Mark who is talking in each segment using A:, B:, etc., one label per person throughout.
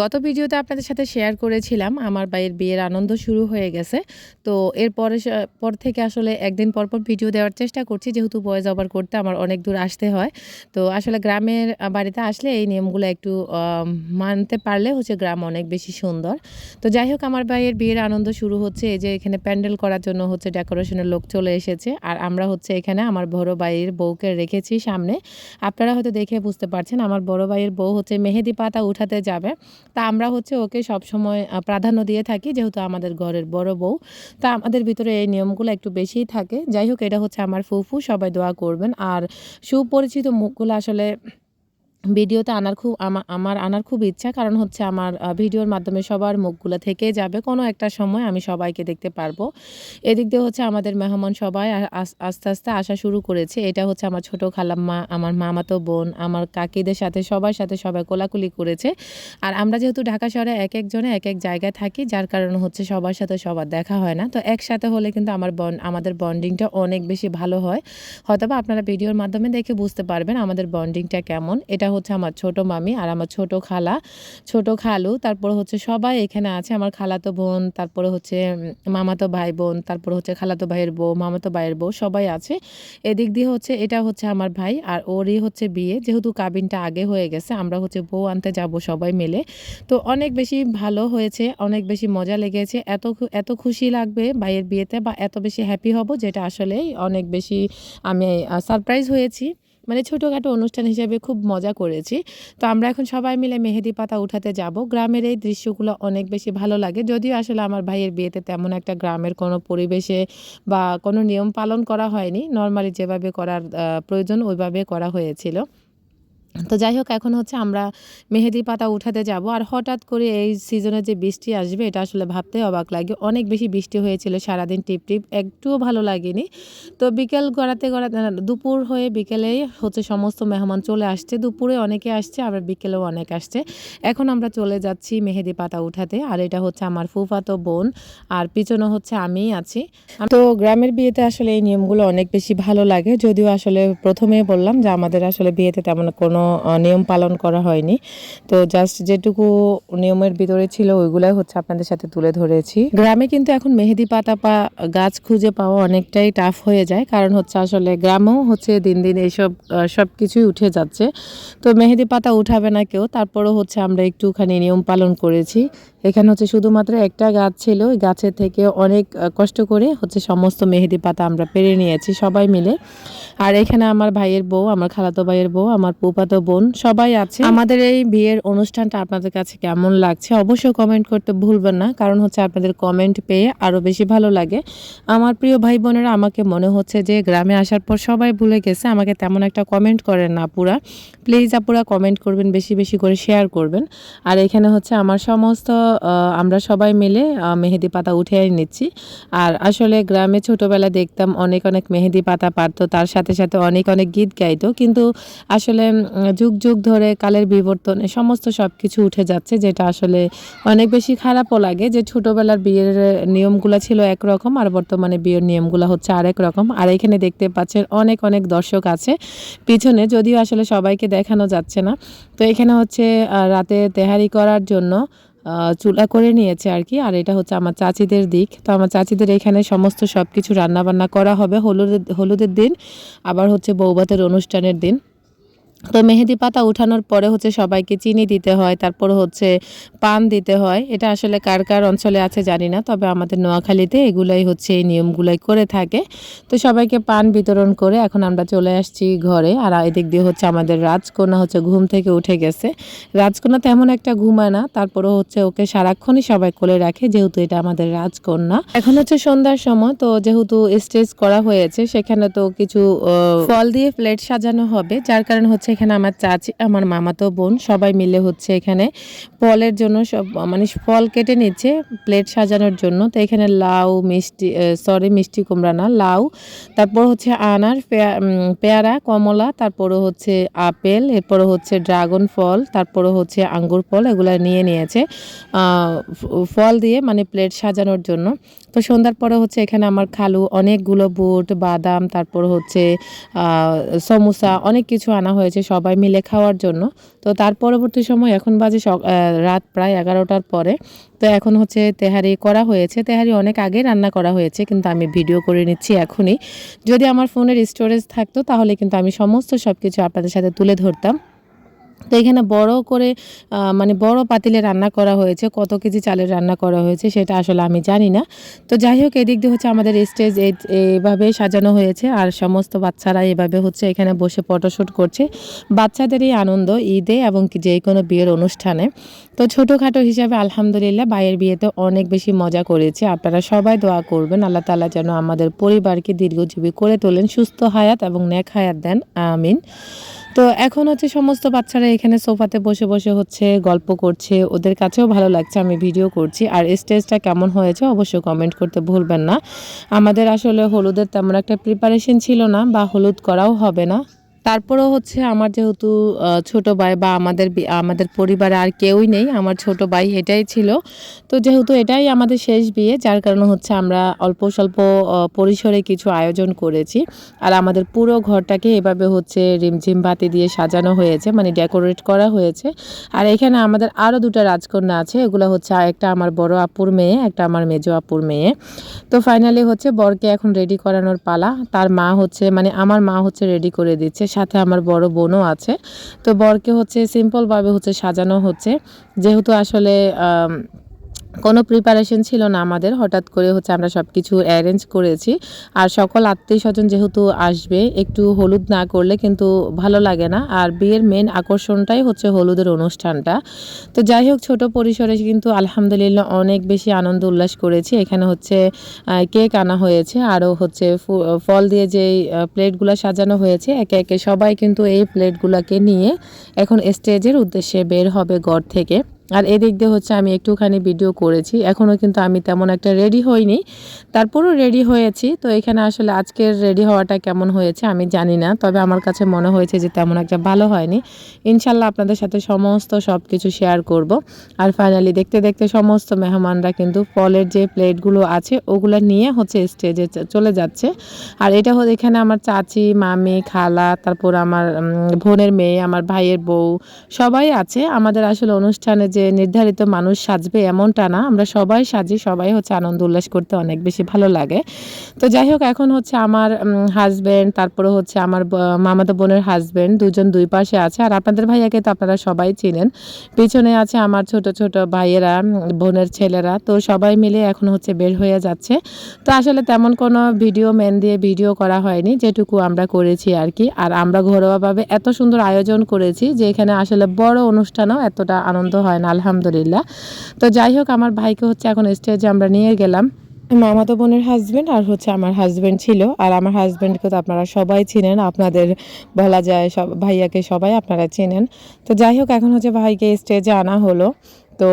A: গত ভিডিওতে আপনাদের সাথে শেয়ার করেছিলাম, আমার ভাইয়ের বিয়ের আনন্দ শুরু হয়ে গেছে। তো এরপরে পর থেকে আসলে একদিন পর পর ভিডিও দেওয়ার চেষ্টা করছি, যেহেতু বয়েজ ওভার করতে আমার অনেক দূর আসতে হয়। তো আসলে গ্রামের বাড়িতে আসলে এই নিয়মগুলো একটু মানতে পারলে হচ্ছে গ্রাম অনেক বেশি সুন্দর। তো যাই হোক, আমার ভাইয়ের বিয়ের আনন্দ শুরু হচ্ছে এই যে এখানে প্যান্ডেল করার জন্য হচ্ছে ডেকোরেশনের লোক চলে এসেছে। আর আমরা হচ্ছে এখানে আমার বড় ভাইয়ের বউকে রেখেছি সামনে। আপনারা হয়তো দেখে বুঝতে পারছেন, আমার বড় ভাইয়ের বউ হচ্ছে মেহেদি পাতা উঠাতে যাবে। তা আমরা হচ্ছে ওকে সবসময় প্রাধান্য দিয়ে থাকি যেহেতু আমাদের ঘরের বড় বউ। তা আমাদের ভিতরে এই নিয়মগুলো একটু বেশিই থাকে। যাই হোক, এটা হচ্ছে আমার ফুফু, সবাই দোয়া করবেন। আর সুপরিচিত মুখগুলো আসলে ভিডিওতে আনার খুব আমা- আমার আনার খুব ইচ্ছা। কারণ হচ্ছে আমার ভিডিওর মাধ্যমে সবার মুখগুলো থেকে যাবে। কোনো একটা সময় আমি সবাইকে দেখতে পারব। এদিক দিয়ে হচ্ছে আমাদের মেহমান সবাই আস- আস্তে আস্তে আসা শুরু করেছে। এটা হচ্ছে আমার ছোট খালাম্মা, আমার মামাতো বোন, আমার কাকিদের সাথে, সবার সাথে সবাই কোলাকুলি করেছে। আর আমরা যেহেতু ঢাকা শহরে এক একজনে, এক এক জায়গায় থাকি, যার কারণে হচ্ছে সবার সাথে সবার দেখা হয় না। তো একসাথে হলে কিন্তু আমার বন, আমাদের বন্ডিংটা অনেক বেশি ভালো হয়। হয়তোবা আপনারা ভিডিওর মাধ্যমে দেখে বুঝতে পারবেন আমাদের বন্ডিংটা কেমন। এটা হচ্ছে আমার ছোট মামি আর আমার ছোট খালা, ছোট খালু, তারপর হচ্ছে সবাই এখানে আছে, আমার খালাতো বোন, তারপরে হচ্ছে মামাতো ভাই বোন, তারপর হচ্ছে খালাতো ভাইয়ের বউ, মামাতো ভাইয়ের বউ, সবাই আছে। এদিক দিয়ে হচ্ছে এটা হচ্ছে আমার ভাই আর ওরই হচ্ছে বিয়ে, যেহেতু কাবিনটা আগে হয়ে গেছে, আমরা হচ্ছে বউ আনতে যাব সবাই মিলে। তো অনেক বেশি ভালো হয়েছে, অনেক বেশি মজা লেগেছে, এত এত খুশি লাগবে ভাইয়ের বিয়েতে বা এত বেশি হ্যাপি হব, যেটা আসলে অনেক বেশি আমি সারপ্রাইজ হয়েছি। মানে ছোটোখাটো অনুষ্ঠান হিসেবে খুব মজা করেছি। তো আমরা এখন সবাই মিলে মেহেদি পাতা উঠাতে যাব। গ্রামের এই দৃশ্যগুলো অনেক বেশি ভালো লাগে। যদিও আসলে আমার ভাইয়ের বিয়েতে তেমন একটা গ্রামের কোনো পরিবেশে বা কোনো নিয়ম পালন করা হয়নি। নর্মালি যেভাবে করার প্রয়োজন ওইভাবে করা হয়েছিল। তো যাই হোক এখন হচ্ছে আমরা মেহেদি পাতা উঠাতে যাব। আর হঠাৎ করে এই সিজনে যে বৃষ্টি আসবে, এটা আসলে ভাবতে অবাক লাগে। অনেক বেশি বৃষ্টি হয়েছিল, সারাদিন টিপ টিপ, একটুও ভালো লাগেনি। তো বিকেল গড়াতে গড়াতে দুপুর হয়ে বিকেলে হচ্ছে সমস্ত মেহমান চলে আসছে। দুপুরে অনেকে আসছে, আবার বিকেলেও অনেক আসছে। এখন আমরা চলে যাচ্ছি মেহেদি পাতা উঠাতে। আর এটা হচ্ছে আমার ফুফাতো বোন, আর পিছনে হচ্ছে আমিই আছি। তো গ্রামের বিয়েতে আসলে এই নিয়মগুলো অনেক বেশি ভালো লাগে। যদিও আসলে প্রথমে বললাম যে আমাদের আসলে বিয়েতে তেমন কোনো নিয়ম পালন করা হয়নি। তো জাস্ট যেটুকু নিয়মের ভিতরে ছিল ওইগুলাই হচ্ছে আপনাদের সাথে তুলে ধরেছি। গ্রামে কিন্তু এখন মেহেদি পাতা পা, গাছ খুঁজে পাওয়া অনেকটাই টাফ হয়ে যায়। কারণ হচ্ছে আসলে গ্রামেও হচ্ছে দিন দিন এইসব সব কিছুই উঠে যাচ্ছে। তো মেহেদি পাতা উঠাবে না কেউ, তারপরও হচ্ছে আমরা একটুখানি নিয়ম পালন করেছি। এখানে হচ্ছে শুধুমাত্র একটা গাছ ছিল। ওই গাছের থেকে অনেক কষ্ট করে হচ্ছে সমস্ত মেহেদি পাতা আমরা পেরে নিয়েছি সবাই মিলে। আর এখানে আমার ভাইয়ের বউ, আমার খালাতো ভাইয়ের বউ, আমার পুপাতো বোন সবাই আছে। আমাদের এই বিয়ের অনুষ্ঠানটা আপনাদের কাছে কেমন লাগছে অবশ্যই কমেন্ট করতে ভুলবেন না, কারণ হচ্ছে আপনাদের কমেন্ট পেয়ে আরও বেশি ভালো লাগে। আমার প্রিয় ভাই বোনেরা, আমাকে মনে হচ্ছে যে গ্রামে আসার পর সবাই ভুলে গেছে, আমাকে তেমন একটা কমেন্ট করেন না পুরা প্লিজ আপুরা কমেন্ট করবেন, বেশি বেশি করে শেয়ার করবেন। আর এখানে হচ্ছে আমার সমস্ত আমরা সবাই মিলে মেহেদি পাতা উঠে নিচ্ছি। আর আসলে গ্রামে ছোটবেলা দেখতাম অনেক অনেক মেহেদি পাতা পারতো, তার সাথে সাথে অনেক অনেক গীত গাইতো। কিন্তু আসলে যুগ যুগ ধরে কালের বিবর্তনে সমস্ত সব কিছু উঠে যাচ্ছে, যেটা আসলে অনেক বেশি খারাপও লাগে যে ছোটবেলার বিয়ের নিয়মগুলো ছিল একরকম আর বর্তমানে বিয়ের নিয়মগুলো হচ্ছে আরেক রকম। আর এখানে দেখতে পাচ্ছেন অনেক অনেক দর্শক আছে। পিছনে যদিও আসলে সবাইকে দেখানো যাচ্ছে না। তো এখানে হচ্ছে রাতে তেহারি করার জন্য চুলা করে নিয়েছে আর কি। আর এটা হচ্ছে আমার চাচিদের দিক। তো আমার চাচিদের এখানে সমস্ত সব কিছু রান্নাবান্না করা হবে হলুদের হলুদের দিন। আবার হচ্ছে বৌবাতের অনুষ্ঠানের দিন। তো মেহেদি পাতা উঠানোর পরে হচ্ছে সবাইকে চিনি দিতে হয়, তারপর হচ্ছে পান দিতে হয়। এটা আসলে কার কার অঞ্চলে আছে জানি না, তবে আমাদের নোয়াখালীতে এগুলাই হচ্ছে এই নিয়মগুলাই করে থাকে। তো সবাইকে পান বিতরণ করে এখন আমরা চলে আসছি ঘরে। আর এদিক দিয়ে হচ্ছে আমাদের রাজকন্যা হচ্ছে ঘুম থেকে উঠে গেছে। রাজকন্যা তেমন একটা ঘুমায় না তারপরে হচ্ছে ওকে সারাক্ষণই সবাই কোলে রাখে, যেহেতু এটা আমাদের রাজকন্যা। এখন হচ্ছে সন্ধ্যার সময়, তো যেহেতু স্টেজ করা হয়েছে, সেখানে তো কিছু ফল দিয়ে প্লেট সাজানো হবে, যার কারণে হচ্ছে এখানে আমার চাচি, আমার মামাতো বোন সবাই মিলে হচ্ছে এখানে ফলের জন্য সব মানে ফল কেটে নিচ্ছে, প্লেট সাজানোর জন্য। তো এখানে লাউ, মিষ্টি সরি মিষ্টি কুমড়া না, লাউ, তারপর হচ্ছে আনার, পেয়া- পেয়ারা, কমলা তারপরে হচ্ছে আপেল এরপরে হচ্ছে ড্রাগন ফল তারপরে হচ্ছে আঙ্গুর ফল, এগুলো নিয়ে নিয়েছে ফল দিয়ে মানে প্লেট সাজানোর জন্য। তো সন্ধ্যার পরে হচ্ছে এখানে আমার খালু অনেকগুলো বুট, বাদাম, তারপর হচ্ছে সমোসা, অনেক কিছু আনা হয়েছে। সবাই মিলে খাওয়ার জন্য। তো তার পরবর্তী সময় এখন বাজে রাত প্রায় এগারোটার পরে। তো এখন হচ্ছে তেহারি করা হয়েছে। তেহারি অনেক আগে রান্না করা হয়েছে, কিন্তু আমি ভিডিও করে নিচ্ছি এখনই। যদি আমার ফোনের স্টোরেজ থাকতো, তাহলে কিন্তু আমি সমস্ত সব কিছু আপনাদের সাথে তুলে ধরতাম। তো এখানে বড় করে মানে বড় পাতিলে রান্না করা হয়েছে, কত কেজি চালের রান্না করা হয়েছে সেটা আসলে আমি জানি না। তো যাই হোক, এদিক দিয়ে হচ্ছে আমাদের স্টেজ এইভাবে সাজানো হয়েছে আর সমস্ত বাচ্চারা এভাবে হচ্ছে এখানে বসে ফটোশ্যুট করছে। বাচ্চাদেরই আনন্দ ঈদে এবং যে কোনো বিয়ের অনুষ্ঠানে। তো ছোটোখাটো হিসাবে আলহামদুলিল্লাহ ভাইয়ের বিয়েতে অনেক বেশি মজা করেছে। আপনারা সবাই দোয়া করবেন, আল্লাহ তালা যেন আমাদের পরিবারকে দীর্ঘজীবী করে তোলেন, সুস্থ হায়াত এবং নেক হায়াত দেন, আমিন। তো এখন হচ্ছে সমস্ত বাচ্চারা এখানে সোফাতে বসে বসে হচ্ছে গল্প করছে। ওদের কাছেও ভালো লাগছে, আমি ভিডিও করছি। আর স্টেজটা কেমন হয়েছে অবশ্যই কমেন্ট করতে ভুলবেন না। আমাদের আসলে হলুদের তেমন একটা প্রিপারেশন ছিল না বা হলুদ করাও হবে না। তারপরেও হচ্ছে আমার যেহেতু ছোট ভাই বা আমাদের আমাদের পরিবারে আর কেউই নেই, আমার ছোট ভাই এটাই ছিল। তো যেহেতু এটাই আমাদের শেষ বিয়ে, যার কারণে হচ্ছে আমরা অল্প স্বল্প পরিসরে কিছু আয়োজন করেছি। আর আমাদের পুরো ঘরটাকে এভাবে হচ্ছে রিমঝিম বাতি দিয়ে সাজানো হয়েছে মানে ডেকোরেট করা হয়েছে। আর এখানে আমাদের আরও দুটো রাজকন্যা আছে, এগুলো হচ্ছে একটা আমার বড় আপুর মেয়ে, একটা আমার মেজো আপুর মেয়ে। তো ফাইনালি হচ্ছে বরকে এখন রেডি করানোর পালা। তার মা হচ্ছে মানে আমার মা হচ্ছে রেডি করে দিচ্ছে। সাথে আমার বড় বোনও আছে। তো বরকে হচ্ছে সিম্পলভাবে হচ্ছে সাজানো হচ্ছে। যেহেতু আসলে কোনো প্রিপারেশন ছিল না আমাদের। হঠাৎ করে হচ্ছে আমরা সব কিছু অ্যারেঞ্জ করেছি। আর সকল আত্মীয় স্বজন যেহেতু আসবে, একটু হলুদ না করলে কিন্তু ভালো লাগে না। আর বিয়ের মেন আকর্ষণটাই হচ্ছে হলুদের অনুষ্ঠানটা। তো যাই হোক, ছোটো পরিসরে কিন্তু আলহামদুলিল্লাহ অনেক বেশি আনন্দ উল্লাস করেছি। এখানে হচ্ছে কেক আনা হয়েছে। আরও হচ্ছে ফল দিয়ে যেই প্লেটগুলো সাজানো হয়েছে, একে একে সবাই কিন্তু এই প্লেটগুলোকে নিয়ে এখন স্টেজের উদ্দেশ্যে বের হবে ঘর থেকে। আর এদিক দিয়ে হচ্ছে আমি একটুখানি ভিডিও করেছি। এখনও কিন্তু আমি তেমন একটা রেডি হইনি। তারপরও রেডি হয়েছি। তো এখানে আসলে আজকের রেডি হওয়াটা কেমন হয়েছে আমি জানি না। তবে আমার কাছে মনে হয়েছে যে তেমন একটা ভালো হয়নি। ইনশাল্লাহ আপনাদের সাথে সমস্ত সব কিছু শেয়ার করব। আর ফাইনালি দেখতে দেখতে সমস্ত মেহমানরা কিন্তু ফলের যে প্লেটগুলো আছে, ওগুলো নিয়ে হচ্ছে স্টেজে চলে যাচ্ছে। আর এটা হচ্ছে এখানে আমার চাচি, মামি, খালা, তারপর আমার বোনের মেয়ে, আমার ভাইয়ের বউ সবাই আছে। আমাদের আসলে অনুষ্ঠানে যে নির্ধারিত মানুষ সাজবে এমনটা না। আমরা সবাই সাজি, সবাই হচ্ছে আনন্দ উল্লাস করতে অনেক বেশি ভালো লাগে। তো যাই হোক, এখন হচ্ছে আমার হাজব্যান্ড তারপরে হচ্ছে আমার মামাতো বোনের হাজব্যান্ড দুজন দুই পাশে আছে। আর আপনাদের ভাইয়াকে তো আপনারা সবাই চিনেন। পিছনে আছে আমার ছোট ছোট ভাইয়েরা বোনের ছেলেরা। তো সবাই মিলে এখন হচ্ছে বের হয়ে যাচ্ছে। তো আসলে তেমন কোনো ভিডিও ম্যান দিয়ে ভিডিও করা হয়নি, যেটুকু আমরা করেছি আর কি। আর আমরা ঘরোয়াভাবে এত সুন্দর আয়োজন করেছি যে এখানে আসলে বড় অনুষ্ঠানও এতটা আনন্দ হয় না। আলহামদুলিল্লাহ। তো যাই হোক, আমার ভাইকে হচ্ছে এখন স্টেজে আমরা নিয়ে গেলাম। মামাতো বোনের হাজবেন্ড আর হচ্ছে আমার হাজবেন্ড ছিল। আর আমার হাজবেন্ডকে তো আপনারা সবাই চিনেন, আপনাদের বলা যায় সব ভাইয়াকে সবাই আপনারা চেনেন। তো যাই হোক, এখন হচ্ছে ভাইকে স্টেজে আনা হলো। তো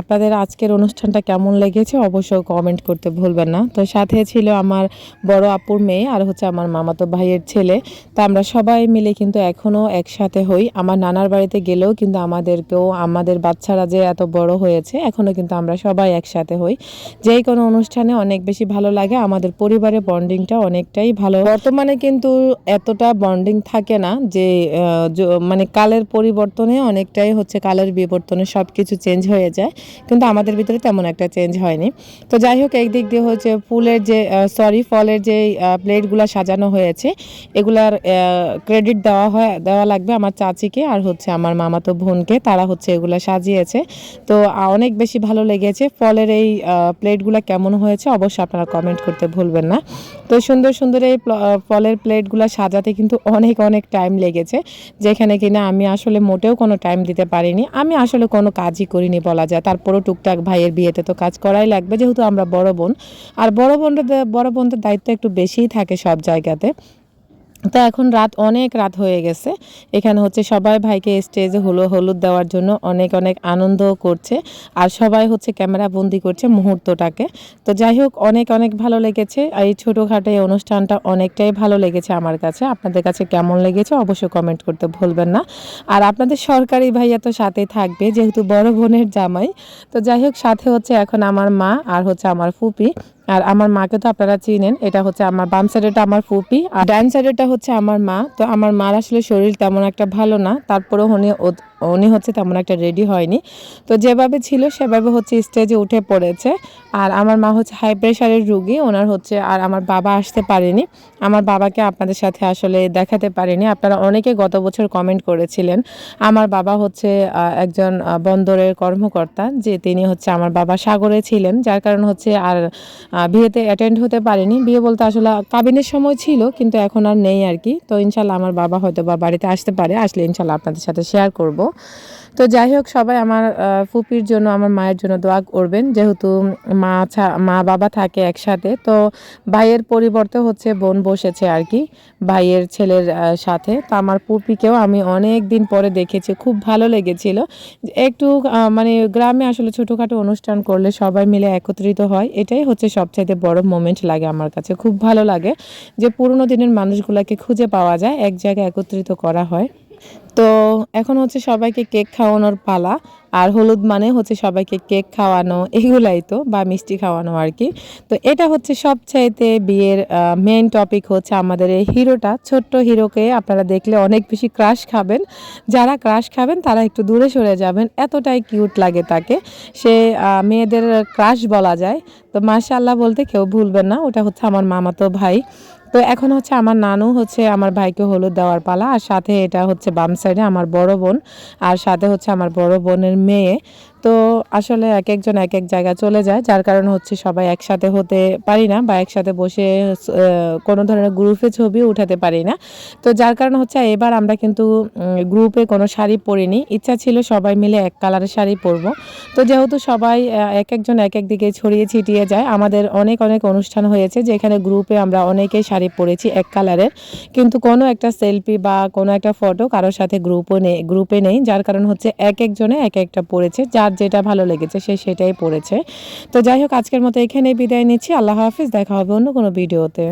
A: আপনাদের আজকের অনুষ্ঠানটা কেমন লেগেছে অবশ্যই কমেন্ট করতে ভুলবেন না। তো সাথে ছিল আমার বড় আপুর মেয়ে আর হচ্ছে আমার মামাতো ভাইয়ের ছেলে। তা আমরা সবাই মিলে কিন্তু এখনও একসাথে হই। আমার নানার বাড়িতে গেলেও কিন্তু আমাদেরকেও, আমাদের বাচ্চারা যে এত বড় হয়েছে এখনও কিন্তু আমরা সবাই একসাথে হই। যেই কোনো অনুষ্ঠানে অনেক বেশি ভালো লাগে, আমাদের পরিবারের বন্ডিংটা অনেকটাই ভালো। বর্তমানে কিন্তু এতটা বন্ডিং থাকে না যে মানে কালের পরিবর্তনে অনেকটাই হচ্ছে কালের বিবর্তনে সব কিছু চেঞ্জ হয়ে যায়, কিন্তু আমাদের ভিতরে তেমন একটা চেঞ্জ হয়নি। তো যাই হোক একদিক দিয়ে হচ্ছে ফুলের যে সরি ফলের যে প্লেটগুলো সাজানো হয়েছে, এগুলার ক্রেডিট দেওয়া হয়, দেওয়া লাগবে আমার চাচিকে আর হচ্ছে আমার মামাতো বোনকে, তারা হচ্ছে এগুলো সাজিয়েছে। তো অনেক বেশি ভালো লেগেছে, ফলের এই প্লেটগুলো কেমন হয়েছে অবশ্যই আপনারা কমেন্ট করতে ভুলবেন না। তো সুন্দর সুন্দর এই ফলের প্লেটগুলো সাজাতে কিন্তু অনেক অনেক টাইম লেগেছে, যেখানে কিনা আমি আসলে মোটেও কোনো টাইম দিতে পারিনি, আমি আসলে কোনো কাজই করিনি বলা যায়। তারপরেও টুকটাক ভাইয়ের বিয়েতে তো কাজ করাই লাগবে, যেহেতু আমরা বড় বোন। আর বড় বোনদের বড় বোনদের দায়িত্ব একটু বেশিই থাকে সব জায়গাতে। তো এখন রাত অনেক রাত হয়ে গেছে। এখানে হচ্ছে সবাই ভাইকে স্টেজে হলো হলুদ দেওয়ার জন্য অনেক অনেক আনন্দ করছে আর সবাই হচ্ছে ক্যামেরা বন্দি করছে মুহূর্তটাকে। তো যাই হোক, অনেক অনেক ভালো লেগেছে। এই ছোটোখাটো এই অনুষ্ঠানটা অনেকটাই ভালো লেগেছে আমার কাছে। আপনাদের কাছে কেমন লেগেছে অবশ্যই কমেন্ট করতে ভুলবেন না। আর আপনাদের সরকারি ভাইয়া তো সাথে থাকবে, যেহেতু বড় বোনের জামাই। তো যাই হোক, সাথে হচ্ছে এখন আমার মা আর হচ্ছে আমার ফুপি। আর আমার মাকে তো আপনারা চিনেন, এটা হচ্ছে আমার বাম সাইডেটা আমার ফুপি, আর ডান সাইডেটা হচ্ছে আমার মা। তো আমার মার আসলে শরীর তেমন একটা ভালো না তারপরে উনি উনি হচ্ছে তেমন একটা রেডি হয়নি। তো যেভাবে ছিল সেভাবে হচ্ছে স্টেজে উঠে পড়েছে। আর আমার মা হচ্ছে হাই প্রেশারের রুগী, ওনার হচ্ছে আর আমার বাবা আসতে পারেনি। আমার বাবাকে আপনাদের সাথে আসলে দেখাতে পারিনি। আপনারা অনেকে গত বছর কমেন্ট করেছিলেন। আমার বাবা হচ্ছে একজন বন্দরের কর্মকর্তা, যে তিনি হচ্ছে আমার বাবা সাগরে ছিলেন, যার কারণ হচ্ছে আর বিয়েতে অ্যাটেন্ড হতে পারেনি। বিয়ে বলতে আসলে কাবিনের সময় ছিল, কিন্তু এখন আর নেই আর কি। তো ইনশাল্লাহ আমার বাবা হয়তো বা বাড়িতে আসতে পারে। আসলে ইনশাল্লাহ আপনাদের সাথে শেয়ার করব। তো যাই হোক, সবাই আমার ফুপির জন্য, আমার মায়ের জন্য দোয়া করবেন। যেহেতু মা মা বাবা থাকে একসাথে, তো ভাইয়ের পরিবর্তে হচ্ছে বোন বসেছে আর কি, ভাইয়ের ছেলের সাথে। তো আমার পুপিকেও আমি অনেক দিন পরে দেখেছি, খুব ভালো লেগেছিল। একটু মানে গ্রামে আসলে ছোটোখাটো অনুষ্ঠান করলে সবাই মিলে একত্রিত হয়, এটাই হচ্ছে সবচাইতে বড় মোমেন্ট লাগে আমার কাছে। খুব ভালো লাগে যে পুরোনো দিনের মানুষগুলোকে খুঁজে পাওয়া যায়, এক জায়গায় একত্রিত করা হয়। তো এখন হচ্ছে সবাইকে কেক খাওয়ানোর পালা। আর হলুদ মানে হচ্ছে সবাইকে কেক খাওয়ানো, এগুলাই তো, বা মিষ্টি খাওয়ানো আর কি। তো এটা হচ্ছে সবচাইতে বিয়ের মেইন টপিক হচ্ছে আমাদের এই হিরোটা। ছোট্ট হিরোকে আপনারা দেখলে অনেক বেশি ক্রাশ খাবেন। যারা ক্রাশ খাবেন, তারা একটু দূরে সরে যাবেন। এতটাই কিউট লাগে তাকে। সে মেয়েদের ক্রাশ বলা যায়। তো মাশাআল্লাহ বলতে কেউ ভুলবেন না, ওটা হচ্ছে আমার মামাতো ভাই। তো এখন হচ্ছে আমার নানু হচ্ছে আমার ভাইকে হলুদ দেওয়ার পালা, আর সাথে এটা হচ্ছে বাম সাইডে আমার বড় বোন, আর সাথে হচ্ছে আমার বড় বোনের মেয়ে। তো আসলে এক একজন এক এক জায়গায় চলে যায়, যার কারণে হচ্ছে সবাই একসাথে হতে পারি না বা একসাথে বসে কোনো ধরনের গ্রুপে ছবি উঠাতে পারি না। তো যার কারণে হচ্ছে এবার আমরা কিন্তু গ্রুপে কোনো শাড়ি পরিনি। ইচ্ছা ছিল সবাই মিলে এক কালারের শাড়ি পরবো। তো যেহেতু সবাই এক একজন এক এক দিকে ছড়িয়ে ছিটিয়ে যায়, আমাদের অনেক অনেক অনুষ্ঠান হয়েছে যেখানে গ্রুপে আমরা অনেকেই শাড়ি পরেছি এক কালারের। কিন্তু কোনো একটা সেলফি বা কোনো একটা ফটো কারোর সাথে গ্রুপও নেই, গ্রুপে নেই, যার কারণ হচ্ছে এক একজনে এক একটা পড়েছে যার যেটা ভালো লেগেছে সে সেটাই পড়েছে। তো যাই হোক, আজকের মতো এখানেই বিদায় নিচ্ছি। আল্লাহ হাফিজ, দেখা হবে অন্য কোনো ভিডিওতে।